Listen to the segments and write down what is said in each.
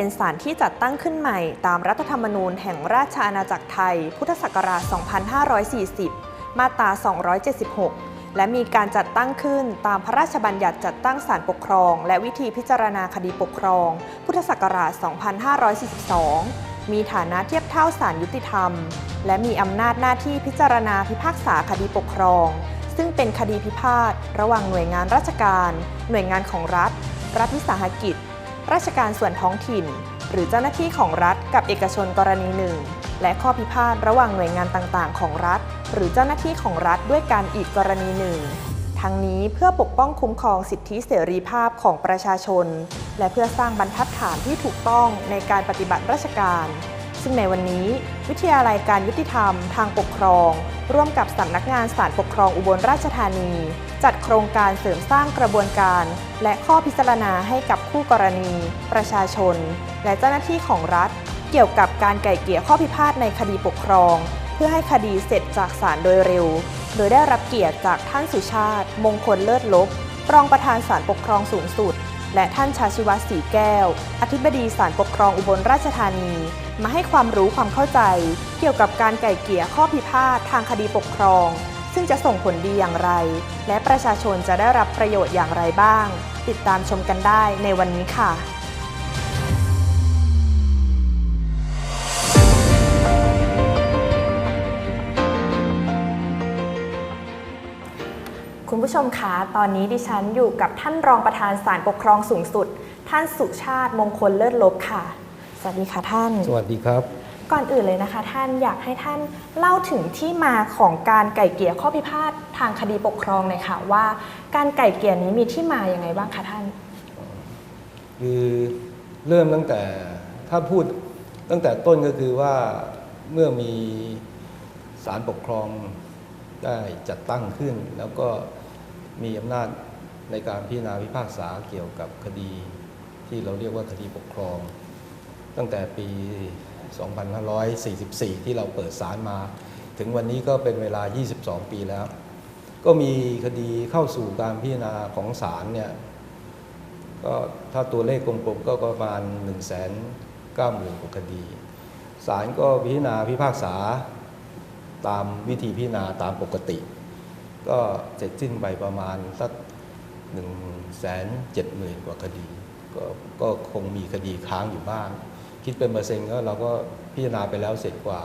เป็นศาลที่จัดตั้งขึ้นใหม่ตามรัฐธรรมนูญแห่งราชอาณาจักรไทย พุทธศักราช 2540 มาตรา 276 และมีการจัดตั้งขึ้นตามพระราชบัญญัติจัดตั้งศาลปกครอง และวิธีพิจารณาคดีปกครอง พุทธศักราช 2542 มีฐานะเทียบเท่าศาลยุติธรรม และมีอำนาจหน้าที่พิจารณาพิพากษาคดีปกครอง ซึ่งเป็นคดีพิพาทระหว่างหน่วยงานราชการ หน่วยงานของรัฐ รัฐวิสาหกิจ ราชการส่วนท้องถิ่น หรือเจ้าหน้าที่ของรัฐกับเอกชนกรณีหนึ่ง และข้อพิพาทระหว่างหน่วยงานต่างๆ ของรัฐ หรือเจ้าหน้าที่ของรัฐด้วยการอีกกรณีหนึ่ง ทั้งนี้เพื่อปกป้องคุ้มครองสิทธิเสรีภาพของประชาชน และเพื่อสร้างบรรทัดฐานที่ถูกต้องในการปฏิบัติราชการ ซึ่งในวันนี้ วิทยาลัยการยุติธรรม ทางปกครอง ร่วมกับสำนักงานศาลปกครองอุบลราชธานี จัดโครงการเสริมสร้างกระบวนการ และข้อพิจารณาให้กับคู่กรณี ประชาชน และเจ้าหน้าที่ของรัฐ เกี่ยวกับการไก่เกลี่ยข้อพิพาทในคดีปกครอง เพื่อให้คดีเสร็จจากศาลโดยเร็ว โดยได้รับเกียรติจากท่านสุชาติ มงคลเลิศลบรองประธานศาลปกครองสูงสุด และท่านชาชิวัตรศรีแก้ว อธิบดีศาลปกครองอุบลราชธานี มาให้ความรู้ความเข้าใจ เกี่ยวกับการไก่เกี่ยข้อพิพาททางคดีปกครอง ซึ่งจะส่งผลดีอย่างไร และประชาชนจะได้รับประโยชน์อย่างไรบ้าง ติดตามชมกันได้ในวันนี้ค่ะ คุณผู้ชมคะ ตอนนี้ดิฉันอยู่กับท่านรองประธานศาลปกครองสูงสุด ท่านสุชาติมงคลเลิศลบค่ะ สวัสดีค่ะท่าน สวัสดีครับ ก่อนอื่นเลยนะคะ ท่านอยากให้ท่านเล่าถึงที่มาของการไก่เกลี่ยข้อพิพาททางคดีปกครองหน่อยค่ะว่า การไก่เกลี่ยนี้มีที่มาอย่างไงบ้างคะท่าน คือเริ่มตั้งแต่ถ้าพูดตั้งแต่ต้นก็คือว่าเมื่อมีศาลปกครองได้จัดตั้งขึ้นแล้วก็ มีอำนาจในการพิจารณาพิพากษาเกี่ยวกับคดีที่เราเรียกว่าคดีปกครอง ตั้งแต่ปี 2544 ที่เราเปิดศาลมา ถึงวันนี้ก็เป็นเวลา 22 ปีแล้ว ก็มีคดีเข้าสู่การพิจารณาของศาลเนี่ยก็ถ้าตัวเลขกลมๆก็ประมาณ 1 9 0 0 0 0กว่าคดีศาลก็พิจารณาพิพากษาตามวิธีพิจารณาตามปกติ ก็เสร็จสิ้นไปประมาณสัก1 7 0 0 0 0กว่าคดีก็ก็คงมีคดีค้างอยู่บ้าง คิดเป็นเปอร์เซ็นต์ก็เราก็พิจารณาไปแล้วเสร็จกว่า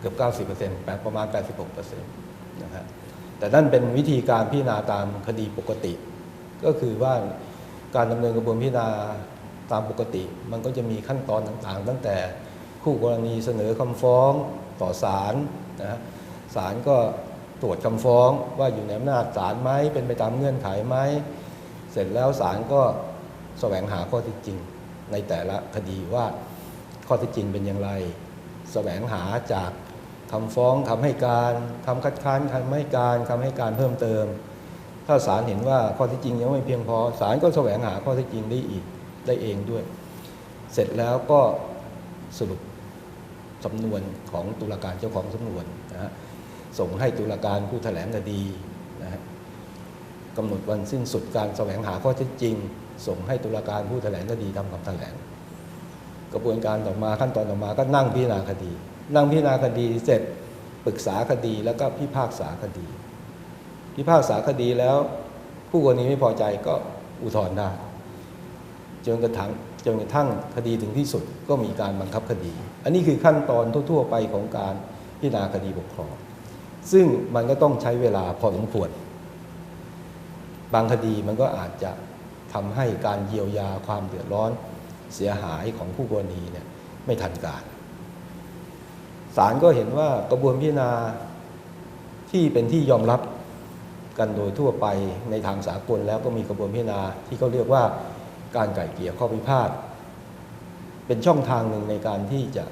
เกือบ 90%แปประมาณ 86%นะฮะแต่นั่นเป็นวิธีการพิจารณาตามคดีปกติ ก็คือว่าการดำเนินกระบวนพิจารณาตามปกติ มันก็จะมีขั้นตอนต่างๆ ตั้งแต่คู่กรณีเสนอคำฟ้องต่อศาลนะฮะศาลก็ ตรวจคำฟ้องว่าอยู่ในอำนาจศาลไหมเป็นไปตามเงื่อนไขไหมเสร็จแล้วศาลก็แสวงหาข้อท็จจริงในแต่ละคดีว่าข้อท็จจริงเป็นอย่างไรแสวงหาจากคำฟ้องคำให้การคำคัดค้านคำให้การคำให้การเพิ่มเติม ถ้าศาลเห็นว่าข้อท็จจริงยังไม่เพียงพอศาลก็แสวงหาข้อท็จจริงได้อีกได้เองด้วย เสร็จแล้วก็สรุปสำนวนของตุลาการเจ้าของสำนวน ส่งให้ตุลาการผู้แถลงคดีนะฮะกำหนดวันสิ้นสุดการแสวงหาข้อเท็จจริง ส่งให้ตุลาการผู้แถลงคดีทำคำแถลง กระบวนการต่อมาขั้นตอนต่อมาก็นั่งพิจารณาคดี นั่งพิจารณาคดีเสร็จปรึกษาคดีแล้วก็พิพากษาคดี พิพากษาคดีแล้วผู้กรณีไม่พอใจก็อุทธรณ์ได้จนกระทั่งจนกระทั่งคดีถึงที่สุดก็มีการบังคับคดี อันนี้คือขั้นตอนทั่ว ๆ ไปของการพิจารณาคดีปกครอง ซึ่งมันก็ต้องใช้เวลาพอสมควร บางคดีมันก็อาจจะทำให้การเยียวยาความเดือดร้อนเสียหายของผู้กรณีเนี่ยไม่ทันการศาลก็เห็นว่ากระบวนพิจารณาที่เป็นที่ยอมรับกันโดยทั่วไปในทางสากลแล้วก็มีกระบวนพิจารณาที่เขาเรียกว่าการไก่เกลี่ยข้อพิพาทเป็นช่องทางหนึ่งในการที่จะ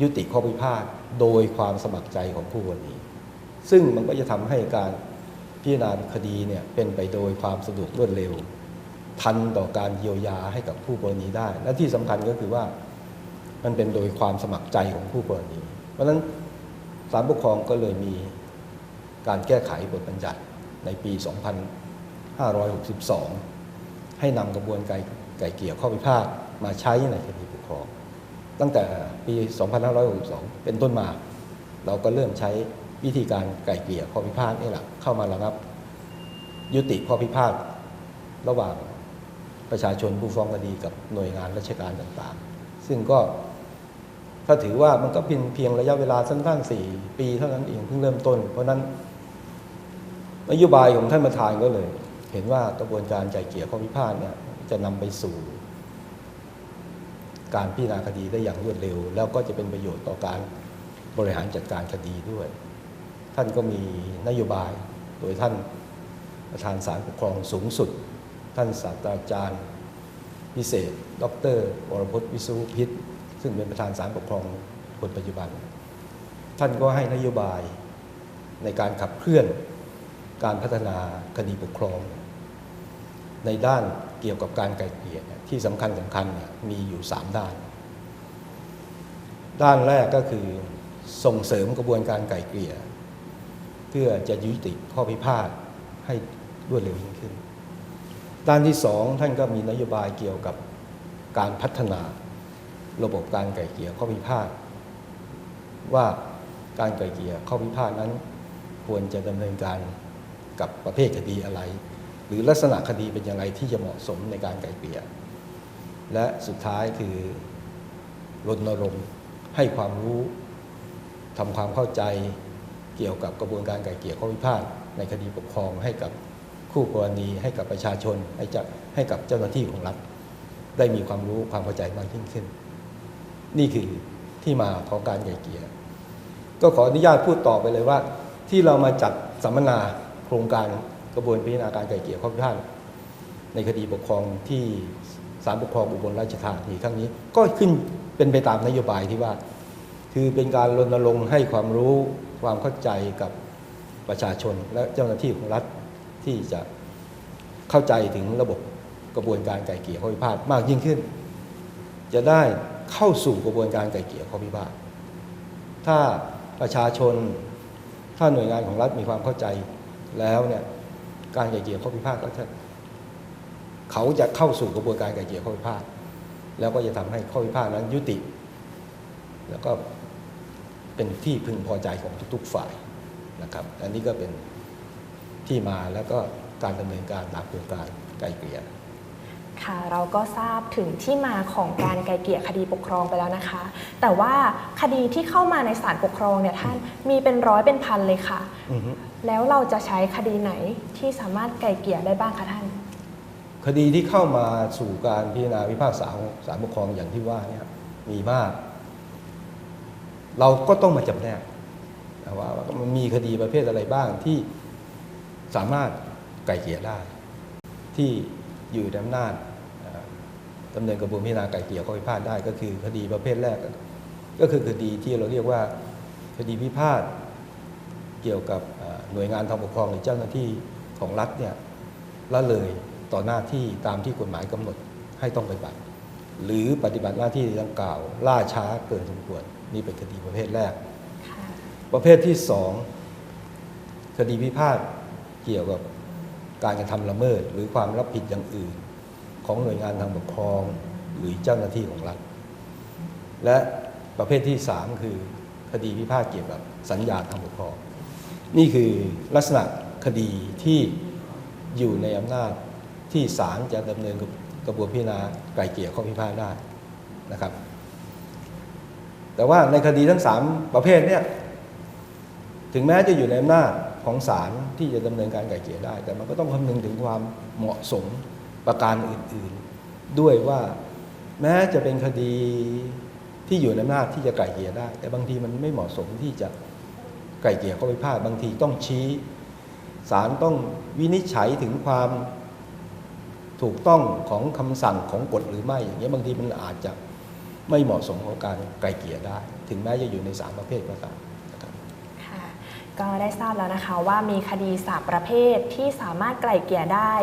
ยุติข้อพิพาทโดยความสมัครใจของผู้กรณีซึ่งมันก็จะทำให้การพิจารณาคดีเนี่ยเป็นไปโดยความสะดวกรวดเร็ว ทันต่อการเยียวยาให้กับผู้กรณีได้ และที่สำคัญก็คือว่ามันเป็นโดยความสมัครใจของผู้กรณี เพราะฉะนั้นศาลปกครองก็เลยมีการแก้ไขบทบัญญัติในปี 2562 ให้นำกระบวนการไก่เกี่ยวข้อพิพาทมาใช้ในคดีปกครอง ตั้งแต่ปี 2562 เป็นต้นมา เราก็เริ่มใช้วิธีการไก่เกลี่ยข้อพิพาทนี่แหละเข้ามาระงับ ยุติข้อพิพาทระหว่างประชาชนผู้ฟ้องคดีกับหน่วยงานราชการต่างๆ ซึ่งก็ถ้าถือว่ามันก็เพียงเพียงระยะเวลาสั้นๆสี่ปีเท่านั้นเองเพิ่งเริ่มต้น เพราะนั้นนโยบายของท่านประธานก็เลย เห็นว่ากระบวนการไก่เกลี่ยข้อพิพาทเนี่ยจะนำไปสู่ การพิจารณาคดีได้อย่างรวดเร็ว แล้วก็จะเป็นประโยชน์ต่อการบริหารจัดการคดีด้วย ท่านก็มีนโยบายโดยท่านประธานศาลปกครองสูงสุด ท่านศาสตราจารย์พิเศษ ดรวรพจน์วิสุพิษซึ่งเป็นประธานศาลปกครองคนปัจจุบัน ท่านก็ให้นโยบายในการขับเคลื่อนการพัฒนาคดีปกครอง ในด้าน เกี่ยวกับการไกลเกลี่ยที่สำคัญสำคัญเนี่ยมีอยู่ 3 ด้าน ด้านแรกก็คือส่งเสริมกระบวนการไกลเกลี่ย เพื่อจะยุติข้อพิพาทให้รวดเร็วยิ่งขึ้น ด้านที่สองท่านก็มีนโยบายเกี่ยวกับการพัฒนาระบบการไกลเกลี่ยข้อพิพาทว่าการไกลเกลี่ยข้อพิพาทนั้นควรจะดำเนินการกับประเภทคดีอะไร รือลักษณะคดีเป็นอย่างไรที่จะเหมาะสมในการไกล่เกลี่ยและสุดท้ายคือรณรงค์ให้ความรู้ทำความเข้าใจเกี่ยวกับกระบวนการไกล่เกลี่ยข้อพิพาทในคดีปกครองให้กับคู่กรณีให้กับประชาชนให้จะให้กับเจ้าหน้าที่ของรัฐได้มีความรู้ความเข้าใจมากยิ่งขึ้น นี่คือที่มาของการไกล่เกลี่ยก็ขออนุญาตพูดต่อไปเลยว่า ที่เรามาจัดสัมมนาโครงการ กระบวนพิจารณาการไกล่เกลี่ยข้อพิพาทในคดีปกครองที่ศาลปกครองอุบลราชธานีครั้งนี้ก็ขึ้นเป็นไปตามนโยบายที่ว่า คือเป็นการรณรงค์ให้ความรู้ความเข้าใจกับประชาชนและเจ้าหน้าที่ของรัฐที่จะเข้าใจถึงระบบกระบวนการไกล่เกลี่ยข้อพิพาทมากยิ่งขึ้น จะได้เข้าสู่กระบวนการไกล่เกลี่ยข้อพิพาทถ้าประชาชนถ้าหน่วยงานของรัฐมีความเข้าใจแล้วเนี่ย การไกล่เกลี่ยข้อพิพาทก็จะเขาจะเข้าสู่กระบวนการไกล่เกลี่ยข้อพิพาทแล้วก็จะทำให้ข้อพิพาทนั้นยุติ แล้วก็เป็นที่พึงพอใจของทุก ๆฝ่ายนะครับ อันนี้ก็เป็นที่มาแล้วก็การดำเนินการตามโครงการไกล่เกลี่ย ค่ะเราก็ทราบถึงที่มาของการไกลเกลี่ยคดีปกครองไปแล้วนะคะ แต่ว่าคดีที่เข้ามาในศาลปกครองเนี่ยท่านมีเป็นร้อยเป็นพันเลยค่ะ อือฮึแล้วเราจะใช้คดีไหนที่สามารถไกลเกลี่ยได้บ้างคะท่าน คดีที่เข้ามาสู่การพิจารณาพิพากษาของศาลปกครองอย่างที่ว่าเนี่ยมีมาก เราก็ต้องมาจำแนกนะว่าว่ามันมีคดีประเภทอะไรบ้างที่สามารถไกล่เกลี่ยได้ ที่ อยู่ในอำนาจเอ่อดำเนินกระบวนพิจารณาไกล่เกลี่ยข้อพิพาทได้ ก็คือคดีประเภทแรก ก็คือคดีที่เราเรียกว่าคดีพิพาทเกี่ยวกับเอ่อหน่วยงานทางปกครองหรือเจ้าหน้าที่ของรัฐเนี่ยละเลยต่อหน้าที่ตามที่กฎหมายกำหนดให้ต้องปฏิบัติ หรือปฏิบัติหน้าที่ดังกล่าว ล่าช้าเกินสมควรนี่เป็นคดีประเภทแรกค่ะประเภทที่สองคดีพิพาทเกี่ยวกับ การกระทำละเมิดหรือความรับผิดอย่างอื่น ของหน่วยงานทางปกครองหรือเจ้าหน้าที่ของรัฐ และประเภทที่สามคือคดีพิพาทเกี่ยวกับสัญญาทางปกครอง นี่คือลักษณะคดีที่อยู่ในอำนาจที่ศาลจะดำเนินกระบวนพิจารณาไกล่เกลี่ยข้อพิพาทได้นะครับ แต่ว่าในคดีทั้งสามประเภทเนี่ยถึงแม้จะอยู่ในอำนาจ ของศาลที่จะดำเนินการไกล่เกลี่ยได้ แต่มันก็ต้องคำนึงถึงความเหมาะสมประการอื่นๆ ด้วยว่าแม้จะเป็นคดีที่อยู่ในอำนาจที่จะไกล่เกลี่ยได้ แต่บางทีมันไม่เหมาะสมที่จะไกล่เกลี่ยข้อพิพาทบางทีต้องชี้ศาลต้องวินิจฉัยถึงความถูกต้องของคำสั่งของกฎหรือไม่อย่างเงี้ยบางทีมันอาจจะไม่เหมาะสมของการไกลเกลี่ยได้ ถึงแม้จะอยู่ในสามประเภทก็ตาม ก็ได้ทราบแล้วนะคะว่ามีคดีสามประเภทที่สามารถไกล่เกลี่ยได้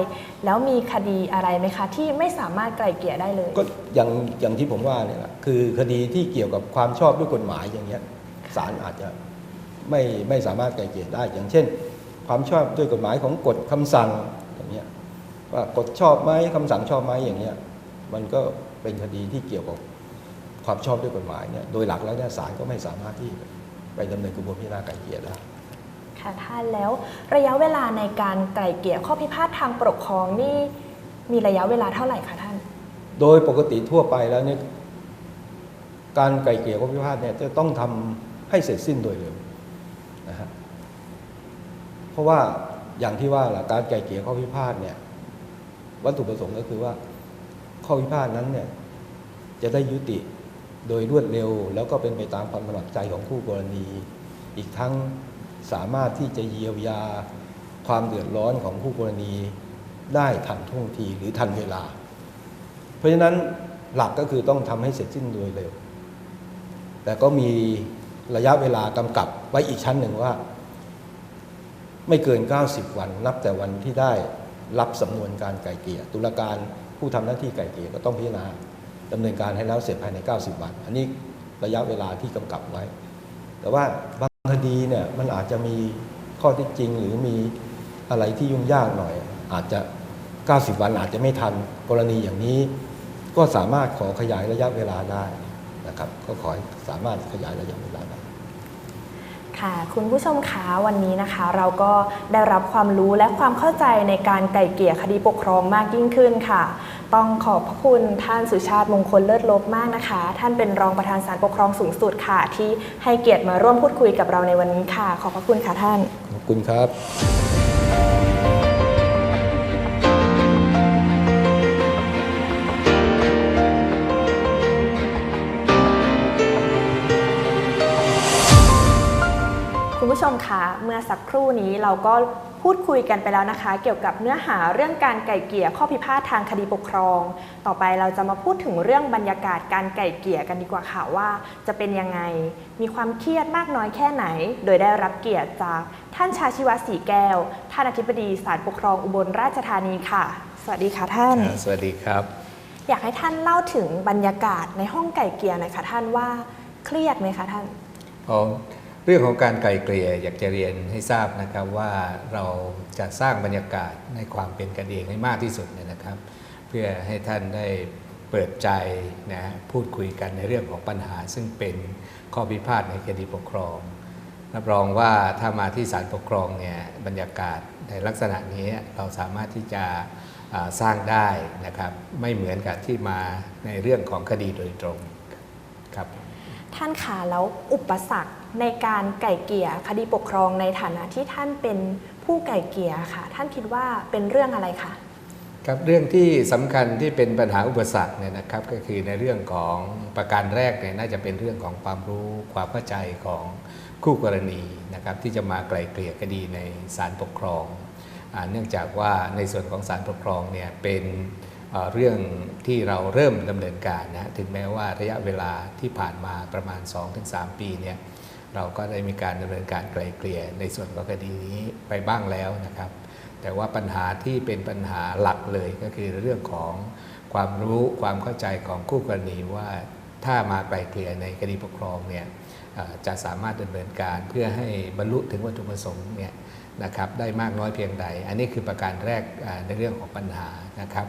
แล้วมีคดีอะไรไหมคะ ที่ไม่สามารถไกล่เกลี่ยได้เลย ก็อย่างอย่างที่ผมว่าเนี่ยแหละคือคดีที่เกี่ยวกับความชอบด้วยกฎหมายอย่างเงี้ยศาลอาจจะไม่ไม่สามารถไกลเกลี่ยได้ อย่างเช่น ความชอบด้วยกฎหมายของกฎคำสั่งอย่างเงี้ยว่ากฎชอบไหมคำสั่งชอบไหมอย่างเงี้ยมันก็เป็นคดีที่เกี่ยวกับความชอบด้วยกฎหมายเนี่ยโดยหลักแล้วเนี่ยศาลก็ไม่สามารถที่ไปดำเนินกระบวนพิจารณาไกลเกลี่ยได้ ค่ะท่านแล้วระยะเวลาในการไกล่เกลี่ยข้อพิพาททางปกครองนี่มีระยะเวลาเท่าไหร่คะท่าน โดยปกติทั่วไปแล้วเนี่ยการไกลเกลี่ยข้อพิพาทเนี่ยจะต้องทำให้เสร็จสิ้นโดยเร็วนะฮะเพราะว่าอย่างที่ว่าล่ะการไกลเกลี่ยข้อพิพาทเนี่ยวัตถุประสงค์ก็คือว่าข้อพิพาทนั้นเนี่ยจะได้ยุติโดยรวดเร็ว แล้วก็เป็นไปตามความสมัครใจของคู่กรณี อีกทั้ง สามารถที่จะเยียวยาความเดือดร้อนของคู่กรณีได้ทันท่วงทีหรือทันเวลา เพราะฉะนั้นหลักก็คือต้องทำให้เสร็จสิ้นโดยเร็ว แต่ก็มีระยะเวลากำกับไว้อีกชั้นหนึ่งว่า ไม่เกิน 90 วัน นับแต่วันที่ได้รับสำนวนการไก่เกลี่ยตุลาการผู้ทำหน้าที่ไก่เกลี่ยก็ต้องพิจารณาดำเนินการให้แล้วเสร็จภายใน 90 วัน อันนี้ระยะเวลาที่กำกับไว้ แต่ว่า ดีเนี่ยมันอาจจะมีข้อที่จริงหรือมีอะไรที่ยุ่งยากหน่อย อาจจะ 90 วันอาจจะไม่ทันกรณีอย่างนี้ ก็สามารถขอขยายระยะเวลาได้นะครับ ก็ขอให้สามารถขยายระยะเวลาได้ค่ะคุณผู้ชมคะวันนี้นะคะ เราก็ได้รับความรู้และความเข้าใจในการไก่เกลี่ยคดีปกครองมากยิ่งขึ้นค่ะ ต้องขอบพระคุณท่านสุชาติมงคลเลิศลบมากนะคะ ท่านเป็นรองประธานศาลปกครองสูงสุดค่ะ ที่ให้เกียรติมาร่วมพูดคุยกับเราในวันนี้ค่ะ ขอบพระคุณค่ะท่าน ขอบคุณครับ ผู้ชมคะเมื่อสักครู่นี้เราก็พูดคุยกันไปแล้วนะคะ เกี่ยวกับเนื้อหาเรื่องการไก่เกลี่ยข้อพิพาททางคดีปกครอง ต่อไปเราจะมาพูดถึงเรื่องบรรยากาศการไก่เกลี่ยกันดีกว่าค่ะว่า จะเป็นยังไง มีความเครียดมากน้อยแค่ไหน โดยได้รับเกียรติจากท่านชาชิวะศรีแก้ว ท่านอธิบดีศาลปกครองอุบลราชธานีค่ะ สวัสดีค่ะท่านอ่าสวัสดีครับ อยากให้ท่านเล่าถึงบรรยากาศในห้องไก่เกลี่ยหน่อยค่ะท่านว่าเครียดไหมคะท่านของ เรื่องของการไกลเกลี่ยอยากจะเรียนให้ทราบนะครับว่าเราจะสร้างบรรยากาศในความเป็นกันเองให้มากที่สุดเนี่ยนะครับ เพื่อให้ท่านได้เปิดใจนะพูดคุยกันในเรื่องของปัญหา ซึ่งเป็นข้อพิพาทในคดีปกครองรับรองว่าถ้ามาที่ศาลปกครองเนี่ยบรรยากาศในลักษณะนี้เราสามารถที่จะสร้างได้นะครับไม่เหมือนกับที่มาในเรื่องของคดีโดยตรงครับท่านคะแล้วอุปสรรค ในการไก่เกี่ยคดีปกครองในฐานะที่ท่านเป็นผู้ไก่เกี่ยค่ะ ท่านคิดว่าเป็นเรื่องอะไรคะครับเรื่องที่สำคัญที่เป็นปัญหาอุปสรรคเนี่ยนะครับ ก็คือในเรื่องของประการแรกเนี่ยน่าจะเป็นเรื่องของความรู้ความเข้าใจของคู่กรณีนะครับที่จะมาไกล่เกลี่ยคดีในศาลปกครองอเนื่องจากว่าในส่วนของศาลปกครองเนี่ยเป็นเรื่องที่เราเริ่มดำเนินการนะถึงแม้ว่าระยะเวลาที่ผ่านมาประมาณ 2-3 ปีเนี่ย เราก็ได้มีการดำเนินการไกลเกลี่ยในส่วนของคดีนี้ไปบ้างแล้วนะครับ แต่ว่าปัญหาที่เป็นปัญหาหลักเลยก็คือเรื่องของความรู้ความเข้าใจของคู่กรณีว่าถ้ามาไกลเกลี่ยในคดีปกครองเนี่ยจะสามารถดำเนินการเพื่อให้บรรลุถึงวัตถุประสงค์เนี่ยนะครับได้มากน้อยเพียงใด อันนี้คือประการแรกในเรื่องของปัญหานะครับ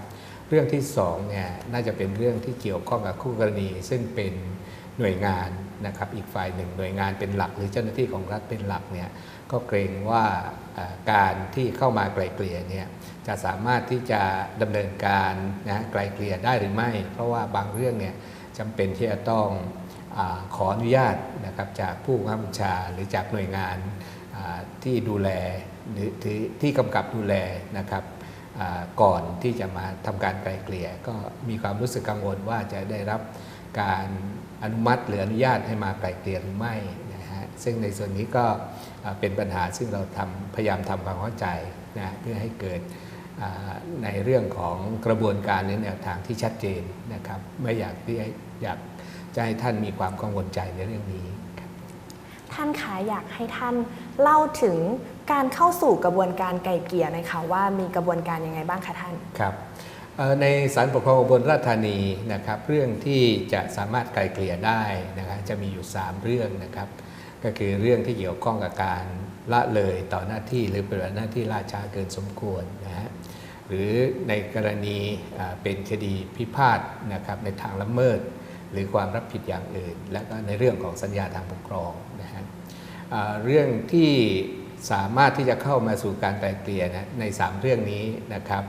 เรื่องที่สองเนี่ยน่าจะเป็นเรื่องที่เกี่ยวข้องกับคู่กรณี ซึ่งเป็น หน่วยงานนะครับอีกฝ่ายหนึ่งหน่วยงานเป็นหลัก หรือเจ้าหน้าที่ของรัฐเป็นหลักเนี่ยก็เกรงว่าการที่เข้ามาไกลเกลี่ยเนี่ยจะสามารถที่จะดำเนินการนะไกลเกลี่ยได้หรือไม่ เพราะว่าบางเรื่องเนี่ยจำเป็นที่จะต้องอขออนุญาตนะครับจากผู้บังคับบัญชาหรือจากหน่วยงานที่ดูแลหรือที่ที่กำกับดูแลนะครับก่อนที่จะมาทำการไกลเกลี่ย ก็มีความรู้สึกกังวลว่าจะได้รับการ อนุมัติหรืออนุญาตให้มาไกลเกลี่ยหรือไม่นะฮะซึ่งในส่วนนี้ก็อ่าเป็นปัญหาซึ่งเราทำพยายามทำความเข้าใจนะเพื่อให้เกิดอ่าในเรื่องของกระบวนการในแนวทางที่ชัดเจนนะครับไม่อยากที่ให้อยากจะให้ท่านมีความกังวลใจในเรื่องนี้ครับท่านคะอยากให้ท่านเล่าถึงการเข้าสู่กระบวนการไก่เกลี่ยหน่อยค่ะว่ามีกระบวนการยังไงบ้างคะท่านครับเอ่อ ในศาลปกครองอุบลราชธานีนะครับเรื่องที่จะสามารถไกลเกลี่ยได้นะครับจะมีอยู่ 3 เรื่องนะครับ ก็คือเรื่องที่เกี่ยวข้องกับการละเลยต่อหน้าที่หรือปฏิบัติหน้าที่ล่าช้าเกินสมควรนะฮะหรือในกรณีเป็นคดีพิพาทนะครับในทางละเมิด หรือความรับผิดอย่างอื่น และก็ในเรื่องของสัญญาทางปกครองนะฮะเรื่องที่สามารถที่จะเข้ามาสู่การไกลเกลี่ยนะใน 3 เรื่องนี้นะครับ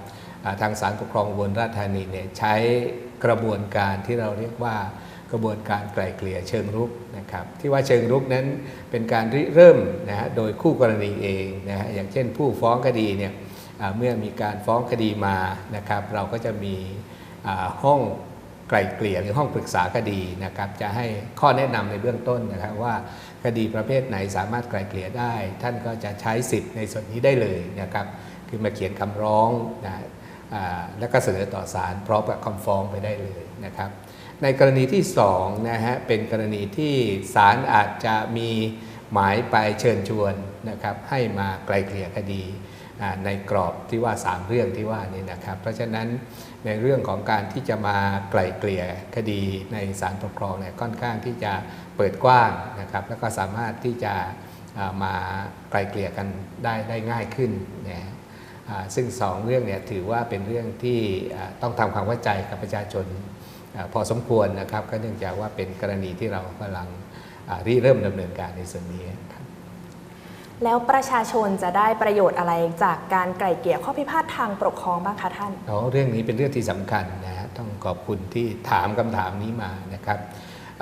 ทางศาลปกครองอุบนราชธานีเนี่ยใช้กระบวนการที่เราเรียกว่ากระบวนการไกล่เกลี่ยเชิงรุกนะครับที่ว่าเชิงรุกนั้นเป็นการริเริ่มนะฮะโดยคู่กรณีเองนะฮะอย่างเช่นผู้ฟ้องคดีเนี่ยเมื่อมีการฟ้องคดีมานะครับเราก็จะมีห้องไกล่เกลี่ยหรือห้องปรึกษาคดีนะครับจะให้ข้อแนะนำในเบื้องต้นนะครับว่าคดีประเภทไหนสามารถไกล่เกลี่ยได้ ท่านก็จะใช้สิทธิ์ในส่วนนี้ได้เลยนะครับคือมาเขียนคำร้องนะ แล้วก็เสนอต่อศาลพร้อมกับคำฟ้องไปได้เลยนะครับ ในกรณีที่2นะฮะเป็นกรณีที่ศาลอาจจะมีหมายไปเชิญชวนนะครับให้มาไกลเกลี่ยคดีในกรอบที่ว่า 3 เรื่องที่ว่านี้นะครับ เพราะฉะนั้นในเรื่องของการที่จะมาไกลเกลี่ยคดีในศาลปกครองเนี่ยค่อนข้างที่จะเปิดกว้างนะครับแล้วก็สามารถที่จะมาไกลเกลี่ยกันได้ได้ง่ายขึ้นนะฮะ ซึ่งสองเรื่องเนี่ยถือว่าเป็นเรื่องที่อ่าต้องทำความเข้าใจกับประชาชนอาพอสมควรนะครับก็เนื่องจากว่าเป็นกรณีที่เรากำลังอ่าริเริ่มดำเนินการในส่วนนี้ครับแล้วประชาชนจะได้ประโยชน์อะไรจากการไกล่เกลี่ยข้อพิพาททางปกครองบ้างคะท่านอ๋อเรื่องนี้เป็นเรื่องที่สำคัญนะฮะต้องขอบคุณที่ถามคำถามนี้มานะครับ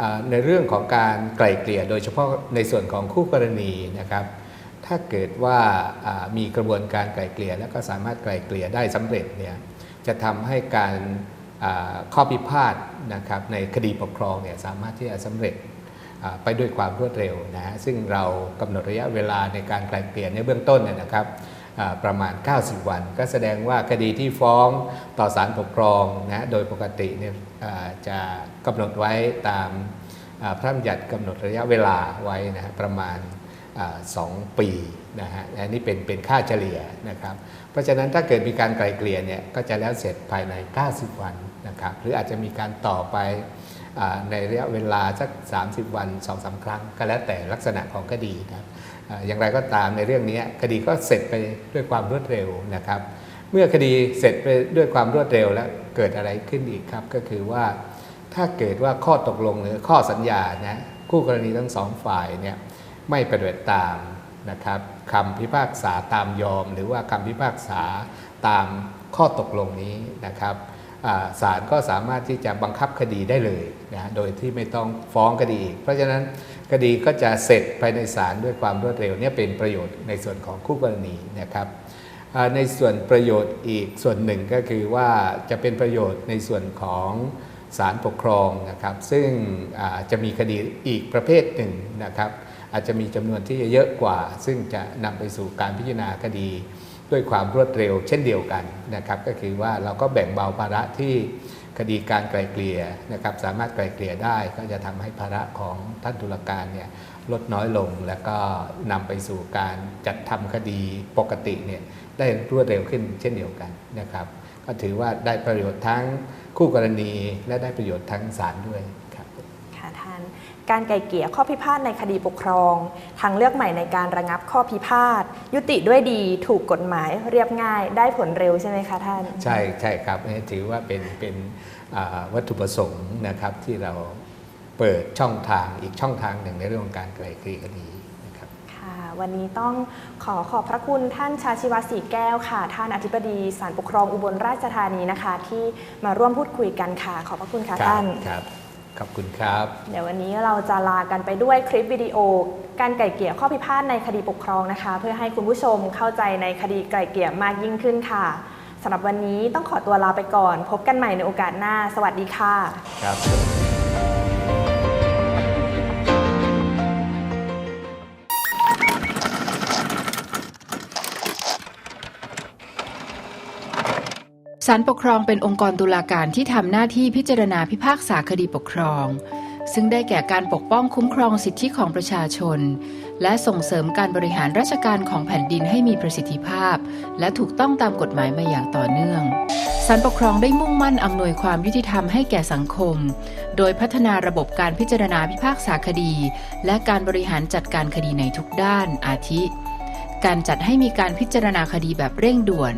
อ่าในเรื่องของการไกล่เกลี่ยโดยเฉพาะในส่วนของคู่กรณีนะครับ ถ้าเกิดว่ามีกระบวนการไกลเกลี่ยแล้วก็สามารถไกลเกลี่ยได้สำเร็จเนี่ยจะทำให้การข้อพิพาทนะครับในคดีปกครองเนี่ยสามารถที่จะสำเร็จไปด้วยความรวดเร็วนะฮะซึ่งเรากำหนดระยะเวลาในการไกลเกลี่ยในเบื้องต้นเนี่ยนะครับประมาณ 90 วัน ก็แสดงว่าคดีที่ฟ้องต่อศาลปกครองนะโดยปกติเนี่ยจะกำหนดไว้ตามพระราชบัญญัติกำหนดระยะเวลาไว้นะฮะประมาณ สองปีนะฮะอันนี้เป็นเป็นค่าเฉลี่ยนะครับ เพราะฉะนั้นถ้าเกิดมีการไกลเกลี่ยเนี่ยก็จะแล้วเสร็จภายใน 90 วันนะครับ หรืออาจจะมีการต่อไปอในระยะเวลาสัก 30 วัน2อสาครั้ง ก็แล้วแต่ลักษณะของคดีนะครับอ่าอย่างไรก็ตามในเรื่องนี้คดีก็เสร็จไปด้วยความรวดเร็วนะครับ เมื่อคดีเสร็จไปด้วยความรวดเร็วแล้วเกิดอะไรขึ้นอีกครับ ก็คือว่าถ้าเกิดว่าข้อตกลงหรือข้อสัญญานะคู่กรณีทั้งสองฝ่ายเนี่ย ไม่ปฏิบัติตามนะครับคำพิพากษาตามยอม หรือว่าคำพิพากษาตามข้อตกลงนี้นะครับศาลก็สามารถที่จะบังคับคดีได้เลยนะโดยที่ไม่ต้องฟ้องคดีอีก เพราะฉะนั้นคดีก็จะเสร็จภายในศาลด้วยความรวดเร็วเนี่ยเป็นประโยชน์ในส่วนของคู่กรณีนะครับในส่วนประโยชน์อีกส่วนหนึ่งก็คือว่าจะเป็นประโยชน์ในส่วนของศาลปกครองนะครับ ซึ่งจะมีคดีอีกประเภทหนึ่งนะครับ อาจจะมีจำนวนที่เยอะกว่า ซึ่งจะนำไปสู่การพิจารณาคดี ด้วยความรวดเร็วเช่นเดียวกันนะครับ ก็คือว่าเราก็แบ่งเบาภาระที่คดีการไกลเกลี่ยนะครับ สามารถไกลเกลี่ยได้ก็จะทำให้ภาระของท่านตุลาการเนี่ยลดน้อยลง แล้วก็นำไปสู่การจัดทำคดีปกติเนี่ยได้รวดเร็วขึ้นเช่นเดียวกันนะครับ ก็ถือว่าได้ประโยชน์ทั้งคู่กรณีและได้ประโยชน์ทั้งศาลด้วย การไกล่เกลี่ยข้อพิพาทในคดีปกครอง ทางเลือกใหม่ในการระงับข้อพิพาท ยุติด้วยดีถูกกฎหมายเรียบง่ายได้ผลเร็วใช่ไหมคะท่าน ใช่ใช่ครับอันนี้ถือว่าเป็นเป็นอ่าวัตถุประสงค์นะครับที่เราเปิดช่องทางอีกช่องทางหนึ่งในเรื่องของการไกล่เกลี่ยคดีนะครับค่ะวันนี้ต้องขอขอบพระคุณท่านชาชิวาสีแก้วค่ะ ท่านอธิบดีศาลปกครองอุบลราชธานีนะคะ ที่มาร่วมพูดคุยกันค่ะ ขอบพระคุณค่ะครับท่านครับ ขอบคุณครับ เดี๋ยววันนี้เราจะลากันไปด้วยคลิปวิดีโอ การไกล่เกลี่ยข้อพิพาทในคดีปกครองนะคะ เพื่อให้คุณผู้ชมเข้าใจในคดีไกล่เกลี่ยมากยิ่งขึ้นค่ะสำหรับวันนี้ต้องขอตัวลาไปก่อน พบกันใหม่ในโอกาสหน้า สวัสดีค่ะ ครับ ศาลปกครองเป็นองค์กรตุลาการที่ทำหน้าที่พิจารณาพิพากษาคดีปกครอง ซึ่งได้แก่การปกป้องคุ้มครองสิทธิของประชาชน และส่งเสริมการบริหารราชการของแผ่นดินให้มีประสิทธิภาพ และถูกต้องตามกฎหมายมาอย่างต่อเนื่องศาลปกครองได้มุ่งมั่นอำนวยความยุติธรรมให้แก่สังคม โดยพัฒนาระบบการพิจารณาพิพากษาคดี และการบริหารจัดการคดีในทุกด้านอาทิ การจัดให้มีการพิจารณาคดีแบบเร่งด่วน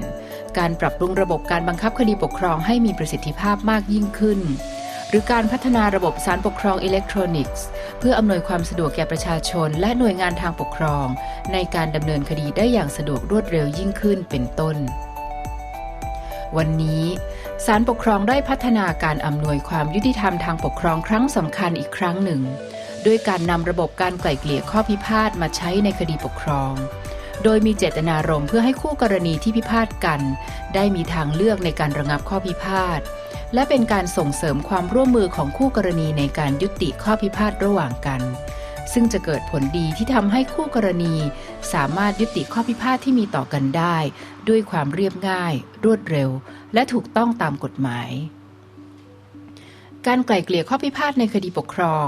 การปรับปรุงระบบการบังคับคดีปกครองให้มีประสิทธิภาพมากยิ่งขึ้น หรือการพัฒนาระบบสารปกครองอิเล็กทรอนิกส์ เพื่ออำนวยความสะดวกแก่ประชาชน และหน่วยงานทางปกครอง ในการดำเนินคดีได้อย่างสะดวกรวดเร็วยิ่งขึ้นเป็นต้น วันนี้ศาลปกครองได้พัฒนาการอำนวยความยุติธรรมทางปกครองครั้งสำคัญอีกครั้งหนึ่ง ด้วยการนำระบบการไกล่เกลี่ยข้อพิพาทมาใช้ในคดีปกครอง โดยมีเจตนารมณ์เพื่อให้คู่กรณีที่พิพาทกัน ได้มีทางเลือกในการระงับข้อพิพาท และเป็นการส่งเสริมความร่วมมือของคู่กรณีในการยุติข้อพิพาทระหว่างกัน ซึ่งจะเกิดผลดีที่ทำให้คู่กรณี สามารถยุติข้อพิพาทที่มีต่อกันได้ ด้วยความเรียบง่าย รวดเร็ว และถูกต้องตามกฎหมายการไกล่เกลี่ยข้อพิพาทในคดีปกครอง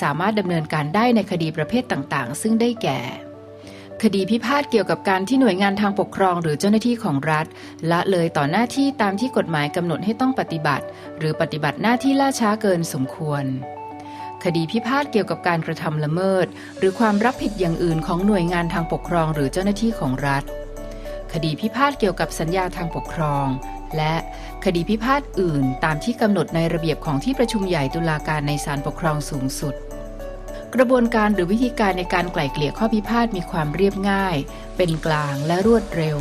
สามารถดำเนินการได้ในคดีประเภทต่าง ๆ ซึ่งได้แก่ คดีพิพาทเกี่ยวกับการที่หน่วยงานทางปกครองหรือเจ้าหน้าที่ของรัฐ ละเลยต่อหน้าที่ตามที่กฎหมายกำหนดให้ต้องปฏิบัติ หรือปฏิบัติหน้าที่ล่าช้าเกินสมควร คดีพิพาทเกี่ยวกับการกระทำละเมิด หรือความรับผิดอย่างอื่นของหน่วยงานทางปกครองหรือเจ้าหน้าที่ของรัฐ คดีพิพาทเกี่ยวกับสัญญาทางปกครอง และคดีพิพาทอื่นตามที่กำหนดในระเบียบของที่ประชุมใหญ่ตุลาการในศาลปกครองสูงสุด กระบวนการหรือวิธีการในการไกล่เกลี่ยข้อพิพาทมีความเรียบง่าย เป็นกลางและรวดเร็ว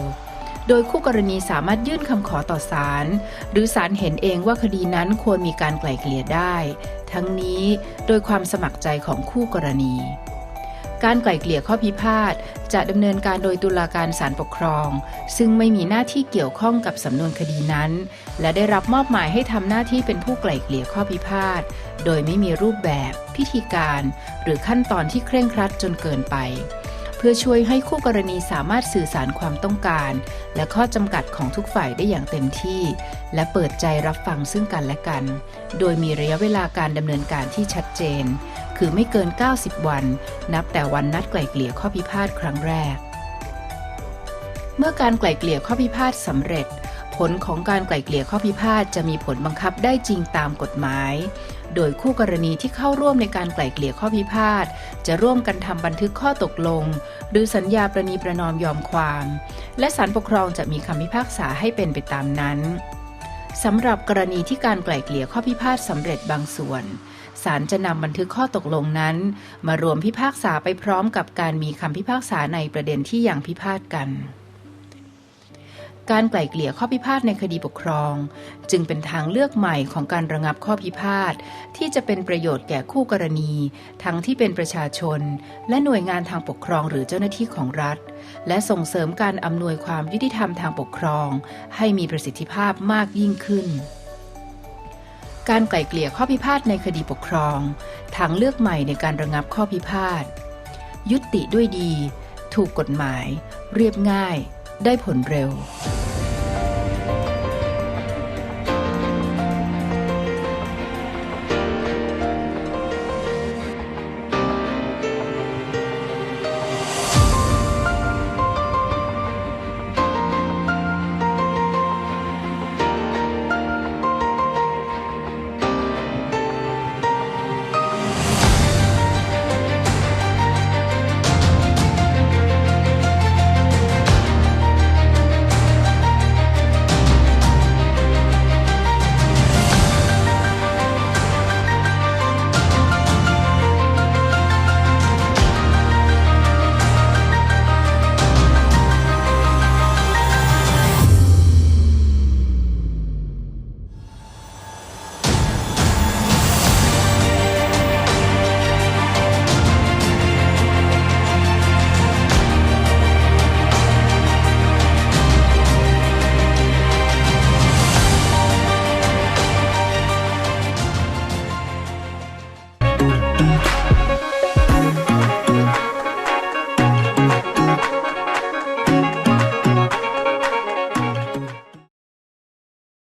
โดยคู่กรณีสามารถยื่นคำขอต่อศาลหรือศาลเห็นเองว่าคดีนั้นควรมีการไกล่เกลี่ยได้ ทั้งนี้โดยความสมัครใจของคู่กรณี การไกล่เกลี่ยข้อพิพาทจะดำเนินการโดยตุลาการศาลปกครอง ซึ่งไม่มีหน้าที่เกี่ยวข้องกับสำนวนคดีนั้น และได้รับมอบหมายให้ทำหน้าที่เป็นผู้ไกล่เกลี่ยข้อพิพาท โดยไม่มีรูปแบบ พิธีการ หรือขั้นตอนที่เคร่งครัดจนเกินไป เพื่อช่วยให้คู่กรณีสามารถสื่อสารความต้องการ และข้อจำกัดของทุกฝ่ายได้อย่างเต็มที่ และเปิดใจรับฟังซึ่งกันและกัน โดยมีระยะเวลาการดำเนินการที่ชัดเจน คือไม่เกิน 90 วัน นับแต่วันนัดไกล่เกลี่ยข้อพิพาทครั้งแรก เมื่อการไกล่เกลี่ยข้อพิพาทสำเร็จผลของการไกล่เกลี่ยข้อพิพาทจะมีผลบังคับได้จริงตามกฎหมาย โดยคู่กรณีที่เข้าร่วมในการไกล่เกลี่ยข้อพิพาทจะร่วมกันทำบันทึกข้อตกลง หรือสัญญาประนีประนอมยอมความ และศาลปกครองจะมีคำพิพากษาให้เป็นไปตามนั้นสำหรับกรณีที่การไกล่เกลี่ยข้อพิพาทสำเร็จบางส่วนศาลจะนำบันทึกข้อตกลงนั้น มารวมพิพากษาไปพร้อมกับการมีคำพิพากษาในประเด็นที่ยังพิพาทกัน การไกล่เกลี่ยข้อพิพาทในคดีปกครอง จึงเป็นทางเลือกใหม่ของการระงับข้อพิพาทที่จะเป็นประโยชน์แก่คู่กรณี ทั้งที่เป็นประชาชน และหน่วยงานทางปกครองหรือเจ้าหน้าที่ของรัฐ และส่งเสริมการอำนวยความยุติธรรมทางปกครอง ให้มีประสิทธิภาพมากยิ่งขึ้นการไกล่เกลี่ยข้อพิพาทในคดีปกครอง ทางเลือกใหม่ในการระงับข้อพิพาท ยุติด้วยดี ถูกกฎหมาย เรียบง่าย ได้ผลเร็ว